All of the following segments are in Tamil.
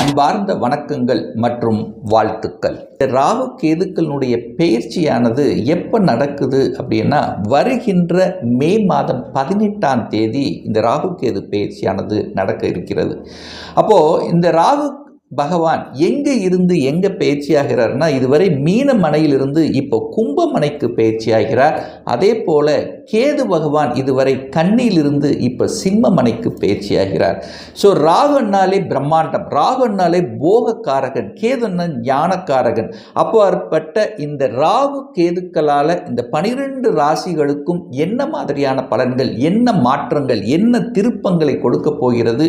அன்பார்ந்த வணக்கங்கள் மற்றும் வாழ்த்துக்கள். ராகு கேதுக்களுடைய பயிற்சியானது எப்போ நடக்குது அப்படின்னா வருகின்ற மே மாதம் பதினெட்டாம் தேதி இந்த ராகு கேது பயிற்சியானது நடக்க இருக்கிறது. அப்போது இந்த ராகு பகவான் எங்கே இருந்து எங்கே பயிற்சியாகிறார்னா இதுவரை மீன மனையிலிருந்து இப்போ கும்பமனைக்கு பயிற்சியாகிறார் அதே போல கேது பகவான் இதுவரை கண்ணியிலிருந்து இப்போ சிம்மமனைக்கு பயிற்சியாகிறார் ஸோ ராகுன்னாலே பிரம்மாண்டம் ராகுன்னாலே போகக்காரகன் கேதுன்னா ஞானக்காரகன். அப்பாற்பட்ட இந்த ராகு கேதுக்களால் இந்த பனிரெண்டு ராசிகளுக்கும் என்ன மாதிரியான பலன்கள் என்ன மாற்றங்கள் என்ன திருப்பங்களை கொடுக்க போகிறது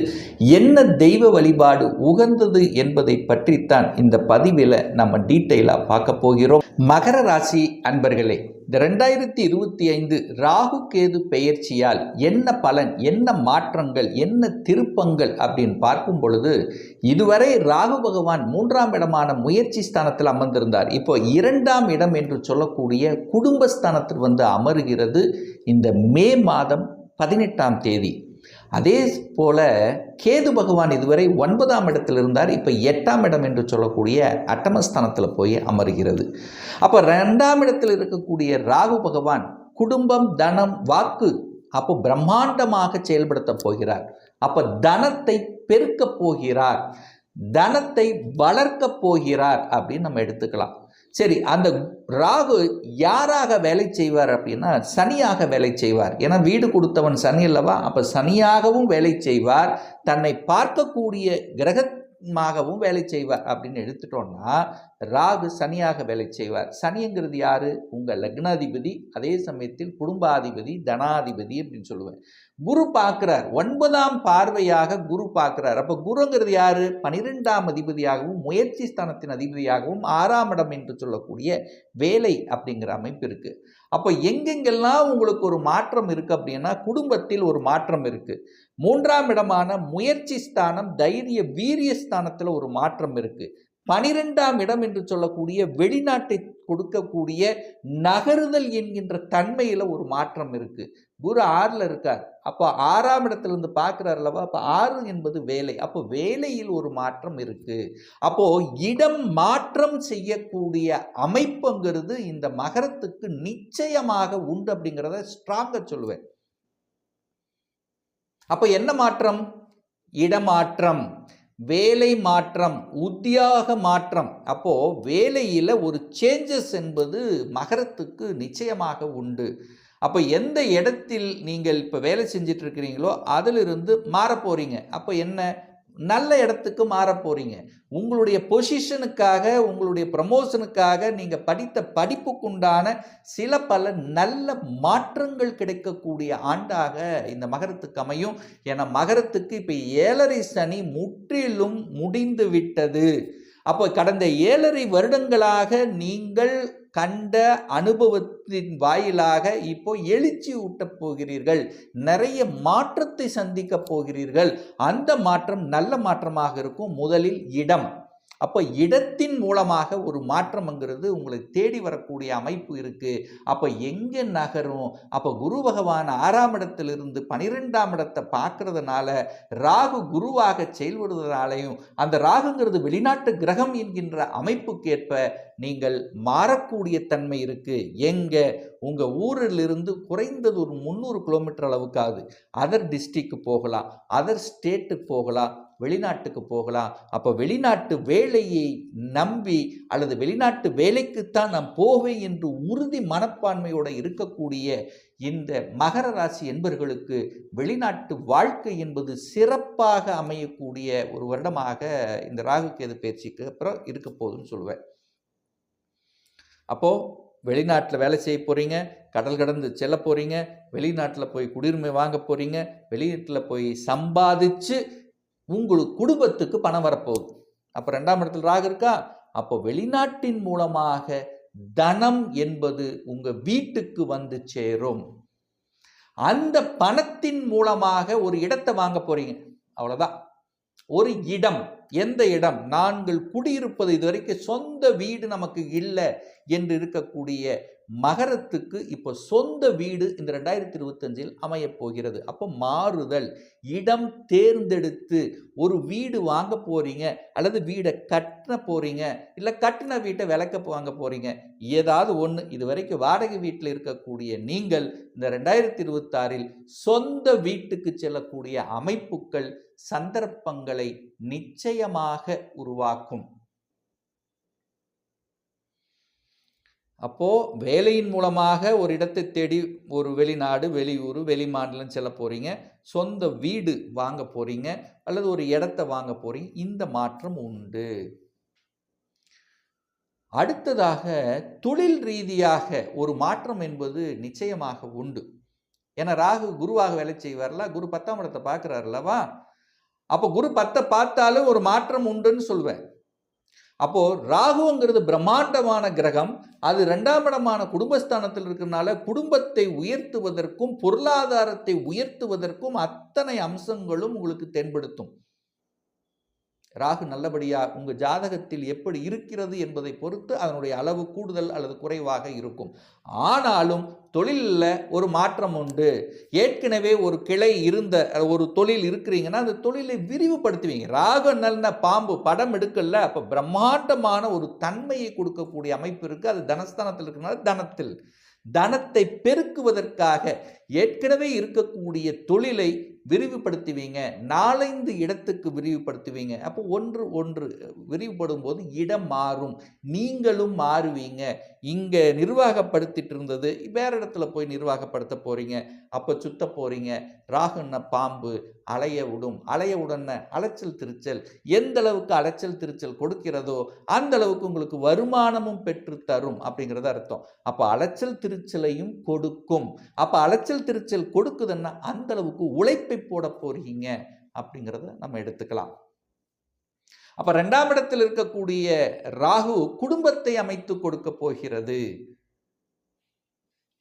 என்ன தெய்வ வழிபாடு உகந்தது என்பதை பற்றித்தான் இந்த பதிவில் நம்ம டீட்டெயிலாக பார்க்க போகிறோம். மகர ராசி அன்பர்களே இந்த ரெண்டாயிரத்தி இருபத்தி ஐந்து ராகு கேது பெயர்ச்சியால் என்ன பலன் என்ன மாற்றங்கள் என்ன திருப்பங்கள் அப்படின்னு பார்க்கும் பொழுது இதுவரை ராகு பகவான் மூன்றாம் இடமான முயற்சி ஸ்தானத்தில் அமர்ந்திருந்தார். இப்போ இரண்டாம் இடம் என்று சொல்லக்கூடிய குடும்பஸ்தானத்தில் வந்து அமருகிறது இந்த மே மாதம் பதினெட்டாம் தேதி. அதே போல கேது பகவான் இதுவரை ஒன்பதாம் இடத்தில் இருந்தார். இப்போ எட்டாம் இடம் என்று சொல்லக்கூடிய அட்டமஸ்தானத்தில் போய் அமர்கிறது. அப்போ ரெண்டாம் இடத்தில் இருக்கக்கூடிய ராகு பகவான் குடும்பம் தனம் வாக்கு அப்போ பிரம்மாண்டமாக செயல்படுத்த போகிறார். அப்போ தனத்தை பெருக்கப் போகிறார். தனத்தை வளர்க்கப் போகிறார் அப்படின்னு நம்ம எடுத்துக்கலாம். சரி அந்த ராகு யாராக வேலை செய்வார் அப்படின்னா சனியாக வேலை செய்வார். ஏன்னா வீடு கொடுத்தவன் சனி அல்லவா? அப்போ சனியாகவும் வேலை செய்வார். தன்னை பார்க்கக்கூடிய கிரகமாகவும் வேலை செய்வார் அப்படின்னு எடுத்துட்டோம்னா ராகு சனியாக வேலை செய்வார். சனிங்கிறது யாரு? உங்கள் லக்னாதிபதி அதே சமயத்தில் குடும்பாதிபதி தனாதிபதி அப்படின்னு சொல்லுவேன் குரு பார்க்கிறார். ஒன்பதாம் பார்வையாக குரு பார்க்கிறார். அப்போ குருங்கிறது யாரு? பனிரெண்டாம் அதிபதியாகவும் முயற்சி ஸ்தானத்தின் அதிபதியாகவும் ஆறாம் இடம் என்று சொல்லக்கூடிய வேலை அப்படிங்கிற அமைப்பு இருக்குது அப்போ எங்கெங்கெல்லாம் உங்களுக்கு ஒரு மாற்றம் இருக்குது அப்படின்னா குடும்பத்தில் ஒரு மாற்றம் இருக்குது மூன்றாம் இடமான முயற்சி ஸ்தானம் தைரிய வீரிய ஸ்தானத்தில் ஒரு மாற்றம் இருக்குது பனிரெண்டாம் இடம் என்று சொல்லக்கூடிய வெளிநாட்டை கொடுக்கக்கூடிய நகருதல் என்கின்ற தன்மையில் ஒரு மாற்றம் இருக்குது குரு ஆறில் இருக்கார். அப்போ ஆறாம் இடத்துலேருந்து பார்க்குறார் அல்லவா? அப்போ ஆறு என்பது வேலை. அப்போ வேலையில் ஒரு மாற்றம் இருக்குது அப்போது இடம் மாற்றம் செய்யக்கூடிய அமைப்புங்கிறது இந்த மகரத்துக்கு நிச்சயமாக உண்டு அப்படிங்கிறத ஸ்ட்ராங்காக சொல்லுவேன். அப்போ என்ன மாற்றம்? இடமாற்றம். வேலை மாற்றம் உத்தியாக மாற்றம். அப்போது வேலையில் ஒரு சேஞ்சஸ் என்பது மகரத்துக்கு நிச்சயமாக உண்டு. அப்போ எந்த இடத்தில் நீங்கள் இப்போ வேலை செஞ்சிட்ருக்கிறீங்களோ அதிலிருந்து மாற அப்போ என்ன? நல்ல இடத்துக்கு மாற போறீங்க. உங்களுடைய பொசிஷனுக்காக உங்களுடைய ப்ரமோஷனுக்காக நீங்கள் படித்த படிப்புக்குண்டான சில பல நல்ல மாற்றங்கள் கிடைக்கக்கூடிய ஆண்டாக இந்த மகரத்துக்கு அமையும். ஏன்னா மகரத்துக்கு இப்போ ஏழரை சனி முற்றிலும் முடிந்து விட்டது அப்போ கடந்த ஏழரை வருடங்களாக நீங்கள் கண்ட அனுபவத்தின் வாயிலாக இப்போ எழுச்சி ஊட்டப் போகிறீர்கள். நிறைய மாற்றத்தை சந்திக்கப் போகிறீர்கள். அந்த மாற்றம் நல்ல மாற்றமாக இருக்கும். முதலில் இடம். அப்போ இடத்தின் மூலமாக ஒரு மாற்றம்ங்கிறது உங்களை தேடி வரக்கூடிய அமைப்பு இருக்குது அப்போ எங்கே நகரும்? அப்போ குரு பகவான் ஆறாம் இடத்திலிருந்து பனிரெண்டாம் இடத்தை பார்க்கறதுனால ராகு குருவாக செயல்படுவதனாலையும் அந்த ராகுங்கிறது வெளிநாட்டு கிரகம் என்கின்ற அமைப்புக்கேற்ப நீங்கள் மாறக்கூடிய தன்மை இருக்குது எங்கே? உங்கள் ஊரிலிருந்து குறைந்தது ஒரு முந்நூறு கிலோமீட்டர் அளவுக்காது அதர் டிஸ்ட்ரிக்கு போகலாம் அதர் ஸ்டேட்டுக்கு போகலாம் வெளிநாட்டுக்கு போகலாம். அப்போ வெளிநாட்டு வேலையை நம்பி அல்லது வெளிநாட்டு வேலைக்குத்தான் நான் போவேன் என்று உறுதி மனப்பான்மையோடு இருக்கக்கூடிய இந்த மகர ராசி என்பர்களுக்கு வெளிநாட்டு வாழ்க்கை என்பது சிறப்பாக அமையக்கூடிய ஒரு வருடமாக இந்த ராகு கேது பயிற்சிக்கு அப்புறம் இருக்க போகுதுன்னு சொல்லுவேன். அப்போது வெளிநாட்டில் வேலை செய்ய போகிறீங்க கடல் கடந்து செல்ல போகிறீங்க வெளிநாட்டில் போய் குடியுரிமை வாங்க போகிறீங்க வெளிநாட்டில் போய் சம்பாதிச்சு உங்களுக்கு குடும்பத்துக்கு பணம் வரப்போகுது. அப்போ ரெண்டாம் இடத்துல ராகு இருக்கா? அப்போ வெளிநாட்டின் மூலமாக தனம் என்பது உங்கள் வீட்டுக்கு வந்து சேரும். அந்த பணத்தின் மூலமாக ஒரு இடத்தை வாங்க போறீங்க. அவ்வளோதான் ஒரு இடம் எந்த இடம்? நாங்கள் குடியிருப்பது இதுவரைக்கும் சொந்த வீடு நமக்கு இல்லை என்று இருக்கக்கூடிய மகரத்துக்கு இப்போ சொந்த வீடு இந்த ரெண்டாயிரத்தி இருபத்தஞ்சில் அமையப் போகிறது. அப்போ மாறுதல் இடம் தேர்ந்தெடுத்து ஒரு வீடு வாங்க போகிறீங்க அல்லது வீடை கட்டின போகிறீங்க இல்லை கட்டின வீட்டை விளக்க வாங்க போகிறீங்க ஏதாவது ஒன்று இது வரைக்கும் வாடகை வீட்டில் இருக்கக்கூடிய நீங்கள் இந்த ரெண்டாயிரத்தி இருபத்தாறில் சொந்த வீட்டுக்கு செல்லக்கூடிய அமைப்புகள் சந்தர்ப்பங்களை நிச்சயமாக உருவாக்கும். அப்போது வேலையின் மூலமாக ஒரு இடத்தை தேடி ஒரு வெளிநாடு வெளியூர் வெளி மாநிலம் செல்ல போகிறீங்க சொந்த வீடு வாங்க போகிறீங்க அல்லது ஒரு இடத்த வாங்க போகிறீங்க இந்த மாற்றம் உண்டு. அடுத்ததாக தொழில் ரீதியாக ஒரு மாற்றம் என்பது நிச்சயமாக உண்டு. ஏன்னா ராகு குருவாக வேலை செய்வார்ல. குரு பத்தாம் இடத்தை பார்க்குறாருல்லவா அப்போ குரு பத்தை பார்த்தாலும் ஒரு மாற்றம் உண்டுன்னு சொல்வேன். அப்போது ராகுங்கிறது பிரம்மாண்டமான கிரகம். அது ரெண்டாம் இடமான குடும்பஸ்தானத்தில் இருக்கிறனால குடும்பத்தை உயர்த்துவதற்கும் பொருளாதாரத்தை உயர்த்துவதற்கும் அத்தனை அம்சங்களும் உங்களுக்கு தென்படுத்தும். ராகு நல்லபடியாக உங்கள் ஜாதகத்தில் எப்படி இருக்கிறது என்பதை பொறுத்து அதனுடைய அளவு கூடுதல் அல்லது குறைவாக இருக்கும். ஆனாலும் தொழிலில் ஒரு மாற்றம் உண்டு. ஏற்கனவே ஒரு கிளை இருந்த ஒரு தொழில் இருக்கிறீங்கன்னா அந்த தொழிலை விரிவுபடுத்துவீங்க. ராகு நல்ல பாம்பு படம் எடுக்கல அப்போ பிரம்மாண்டமான ஒரு தன்மையை கொடுக்கக்கூடிய அமைப்பு இருக்குது அது தனஸ்தானத்தில் இருக்கிறனால தனத்தில். தனத்தை பெருக்குவதற்காக ஏற்கனவே இருக்கக்கூடிய தொழிலை விரிவுபடுத்துவீங்க. நாலைந்து இடத்துக்கு விரிவுபடுத்துவீங்க. அப்போ ஒன்று ஒன்று விரிவுபடும் போது இடம் மாறும். நீங்களும் மாறுவீங்க. இங்கே நிர்வாகப்படுத்திட்டு இருந்தது வேற இடத்துல போய் நிர்வாகப்படுத்த போகிறீங்க அப்போ சுத்த போகிறீங்க ராகுன்ன பாம்பு அலைய விடும். அலைய உடனே அலைச்சல் திருச்சல். எந்த அளவுக்கு அலைச்சல் திருச்சல் கொடுக்கிறதோ அந்த அளவுக்கு உங்களுக்கு வருமானமும் பெற்று தரும் அப்படிங்கிறத அர்த்தம். அப்போ அலைச்சல் திருச்சலையும் கொடுக்கும். அப்போ அலைச்சல் திருச்சல் கொடுக்குதுன்னா அந்த அளவுக்கு உழைப்பை போட போறீங்க அப்படிங்கிறத நம்ம எடுத்துக்கலாம். அப்போ ரெண்டாம் இடத்தில் இருக்கக்கூடிய ராகு குடும்பத்தை அமைத்து கொடுக்க போகிறது.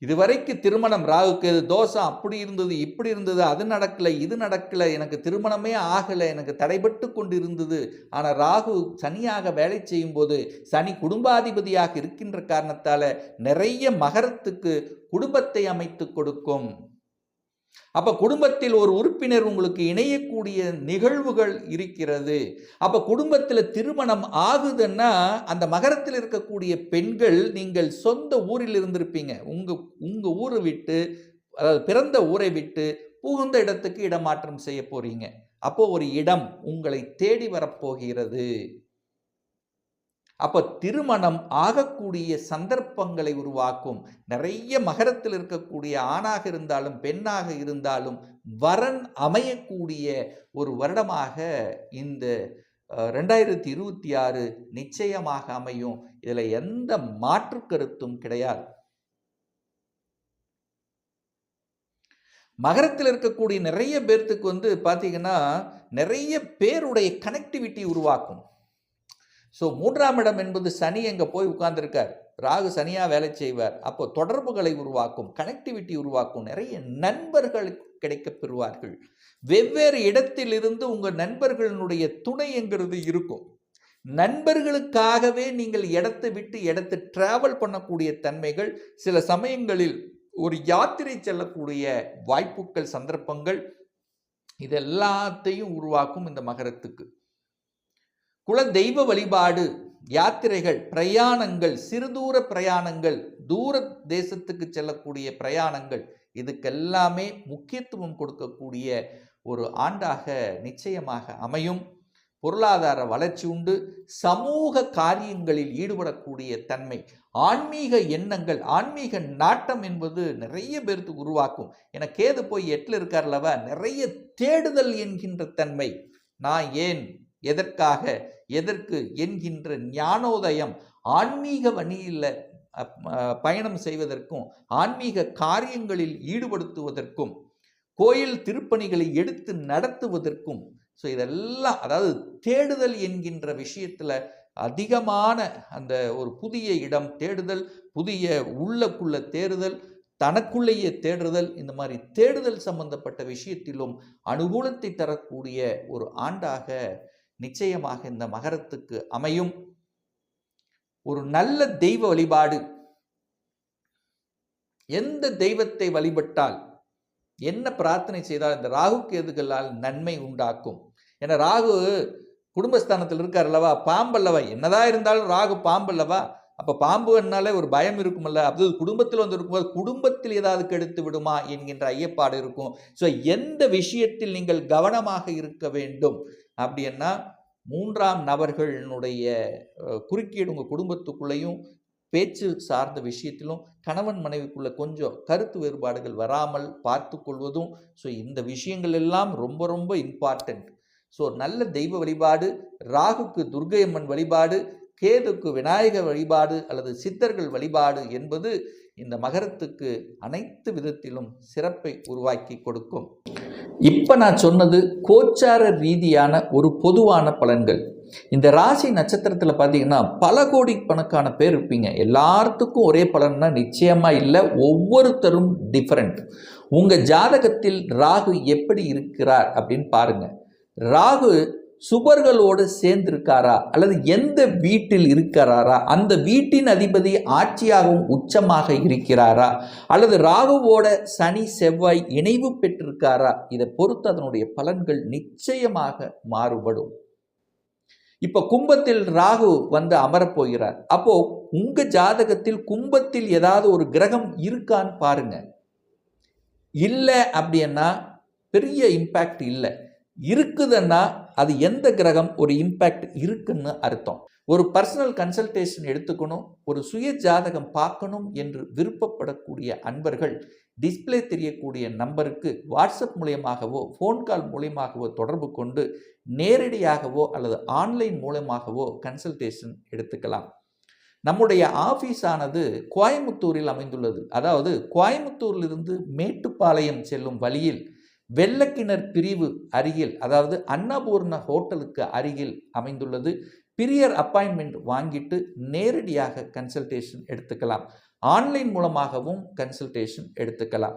இதுவரைக்கு திருமணம் ராகுக்கு தோஷம்? அப்படி இருந்தது இப்படி இருந்தது அது நடக்கல இது நடக்கல எனக்கு திருமணமே ஆகலை எனக்கு தடைபட்டு கொண்டு இருந்தது ஆனால் ராகு சனியாக வேலை செய்யும் போது சனி குடும்பாதிபதியாக இருக்கின்ற காரணத்தால் நிறைய மகரத்துக்கு குடும்பத்தை அமைத்து கொடுக்கும். அப்போ குடும்பத்தில் ஒரு உறுப்பினர் உங்களுக்கு இணையக்கூடிய நிகழ்வுகள் இருக்கிறது. அப்போ குடும்பத்தில் திருமணம் ஆகுதுன்னா அந்த மகரத்தில் இருக்கக்கூடிய பெண்கள் நீங்கள் சொந்த ஊரில் இருந்திருப்பீங்க. உங்கள் உங்கள் ஊரை விட்டு அதாவது பிறந்த ஊரை விட்டு புகுந்த இடத்துக்கு இடமாற்றம் செய்ய போகிறீங்க அப்போ ஒரு இடம் உங்களை தேடி வரப்போகிறது அப்போ திருமணம் ஆகக்கூடிய சந்தர்ப்பங்களை உருவாக்கும். நிறைய மகரத்தில் இருக்கக்கூடிய ஆணாக இருந்தாலும் பெண்ணாக இருந்தாலும் வரன் அமையக்கூடிய ஒரு வருடமாக இந்த ரெண்டாயிரத்தி இருபத்தி ஆறு நிச்சயமாக அமையும். இதில் எந்த மாற்று கருத்தும் கிடையாது. மகரத்தில் இருக்கக்கூடிய நிறைய பேர்த்துக்கு வந்து பார்த்தீங்கன்னா நிறைய பேருடைய கனெக்டிவிட்டி உருவாக்கும். ஸோ மூன்றாம் இடம் என்பது சனி எங்கே போய் உட்கார்ந்துருக்கார்? ராகு சனியாக வேலை செய்வார். அப்போ தொடர்புகளை உருவாக்கும் கனெக்டிவிட்டி உருவாக்கும் நிறைய நண்பர்கள் கிடைக்க பெறுவார்கள். வெவ்வேறு இடத்திலிருந்து உங்கள் நண்பர்களினுடைய துணைங்கிறது இருக்கும். நண்பர்களுக்காகவே நீங்கள் இடத்தை விட்டு இடத்தை டிராவல் பண்ணக்கூடிய தன்மைகள் சில சமயங்களில் ஒரு யாத்திரை செல்லக்கூடிய வாய்ப்புகள் சந்தர்ப்பங்கள் இதெல்லாத்தையும் உருவாக்கும் இந்த மகரத்துக்கு. குல தெய்வ வழிபாடு யாத்திரைகள் பிரயாணங்கள் சிறுதூர பிரயாணங்கள் தூர தேசத்துக்கு செல்லக்கூடிய பிரயாணங்கள் இதுக்கெல்லாமே முக்கியத்துவம் கொடுக்கக்கூடிய ஒரு ஆண்டாக நிச்சயமாக அமையும். பொருளாதார வளர்ச்சி உண்டு. சமூக காரியங்களில் ஈடுபடக்கூடிய தன்மை ஆன்மீக எண்ணங்கள் ஆன்மீக நாட்டம் என்பது நிறைய பேருக்கு உருவாக்கும். என கேது போய் எட்டில் இருக்கார்லவா? நிறைய தேடுதல் என்கின்ற தன்மை. நான் ஏன் எதற்காக? எதற்கு? என்கின்ற ஞானோதயம் ஆன்மீக வழியில் பயணம் செய்வதற்கும் ஆன்மீக காரியங்களில் ஈடுபடுத்துவதற்கும் கோயில் திருப்பணிகளை எடுத்து நடத்துவதற்கும் ஸோ இதெல்லாம் அதாவது தேடுதல் என்கின்ற விஷயத்தில் அதிகமான அந்த ஒரு புதிய இடம் தேடுதல் புதிய உள்ளக்குள்ள தேடுதல் தனக்குள்ளேயே தேடுதல் இந்த மாதிரி தேடுதல் சம்பந்தப்பட்ட விஷயத்திலும் அனுகூலத்தை தரக்கூடிய ஒரு ஆண்டாக நிச்சயமாக இந்த மகரத்துக்கு அமையும். ஒரு நல்ல தெய்வ வழிபாடு. எந்த தெய்வத்தை வழிபட்டால் என்ன பிரார்த்தனை செய்தால் இந்த ராகு கேதுகளால் நன்மை உண்டாக்கும். ஏன்னா ராகு குடும்பஸ்தானத்தில் இருக்கார் அல்லவா? பாம்பல்லவா? என்னதான் இருந்தாலும் ராகு பாம்பல்லவா? அப்போ பாம்புனாலே ஒரு பயம் இருக்குமல்ல அப்போது குடும்பத்தில் வந்து இருக்கும்போது குடும்பத்தில் ஏதாவது கெடுத்து விடுமா என்கின்ற ஐயப்பாடு இருக்கும். ஸோ எந்த விஷயத்தில் நீங்கள் கவனமாக இருக்க வேண்டும்? அப்படின்னா மூன்றாம் நபர்களினுடைய குறுக்கீடு உங்கள் குடும்பத்துக்குள்ளேயும் பேச்சு சார்ந்த விஷயத்திலும் கணவன் மனைவிக்குள்ளே கொஞ்சம் கருத்து வேறுபாடுகள் வராமல் பார்த்து கொள்வதும் ஸோ இந்த விஷயங்கள் எல்லாம் ரொம்ப ரொம்ப இம்பார்ட்டண்ட் ஸோ நல்ல தெய்வ வழிபாடு ராகுக்கு துர்கையம்மன் வழிபாடு கேதுக்கு விநாயகர் வழிபாடு அல்லது சித்தர்கள் வழிபாடு என்பது இந்த மகரத்துக்கு அனைத்து விதத்திலும் சிறப்பை உருவாக்கி கொடுக்கும். இப்போ நான் சொன்னது கோச்சார ரீதியான ஒரு பொதுவான பலன்கள். இந்த ராசி நட்சத்திரத்தில் பார்த்தீங்கன்னா பல கோடி கணக்கான பேர் இருப்பீங்க. எல்லாத்துக்கும் ஒரே பலன்னா நிச்சயமாக இல்லை ஒவ்வொருத்தரும் டிஃப்ரெண்ட் உங்கள் ஜாதகத்தில் ராகு எப்படி இருக்கிறார் அப்படின்னு பாருங்கள் ராகு சுபர்களோடு சேர்ந்திருக்காரா? அல்லது எந்த வீட்டில் இருக்கிறாரா? அந்த வீட்டின் அதிபதி ஆட்சியாகவும் உச்சமாக இருக்கிறாரா? அல்லது ராகுவோட சனி செவ்வாய் இணைவு பெற்றிருக்காரா? இதை பொறுத்து அதனுடைய பலன்கள் நிச்சயமாக மாறுபடும். இப்ப கும்பத்தில் ராகு வந்து அமரப்போகிறார். அப்போ உங்க ஜாதகத்தில் கும்பத்தில் ஏதாவது ஒரு கிரகம் இருக்கான்னு பாருங்க. இல்லை அப்படின்னா பெரிய இம்பேக்ட் இல்லை. இருக்குதுன்னா அது எந்த கிரகம் ஒரு இம்பேக்ட் இருக்குன்னு அர்த்தம். ஒரு பர்சனல் கன்சல்டேஷன் எடுத்துக்கணும் ஒரு சுய ஜாதகம் பார்க்கணும் என்று விருப்பப்படக்கூடிய அன்பர்கள் டிஸ்ப்ளே தெரியக்கூடிய நம்பருக்கு வாட்ஸ்அப் மூலியமாகவோ ஃபோன் கால் மூலியமாகவோ தொடர்பு கொண்டு நேரடியாகவோ அல்லது ஆன்லைன் மூலமாகவோ கன்சல்டேஷன் எடுத்துக்கலாம். நம்முடைய ஆஃபீஸ் ஆனது கோயம்புத்தூரில் அமைந்துள்ளது. அதாவது கோயம்புத்தூரிலிருந்து மேட்டுப்பாளையம் செல்லும் வழியில் வெள்ளக்கிணர் பிரிவு அருகில் அதாவது அன்னபூர்ண ஹோட்டலுக்கு அருகில் அமைந்துள்ளது. பிரியர் அப்பாயின்மெண்ட் வாங்கிட்டு நேரடியாக கன்சல்டேஷன் எடுத்துக்கலாம். ஆன்லைன் மூலமாகவும் கன்சல்டேஷன் எடுத்துக்கலாம்.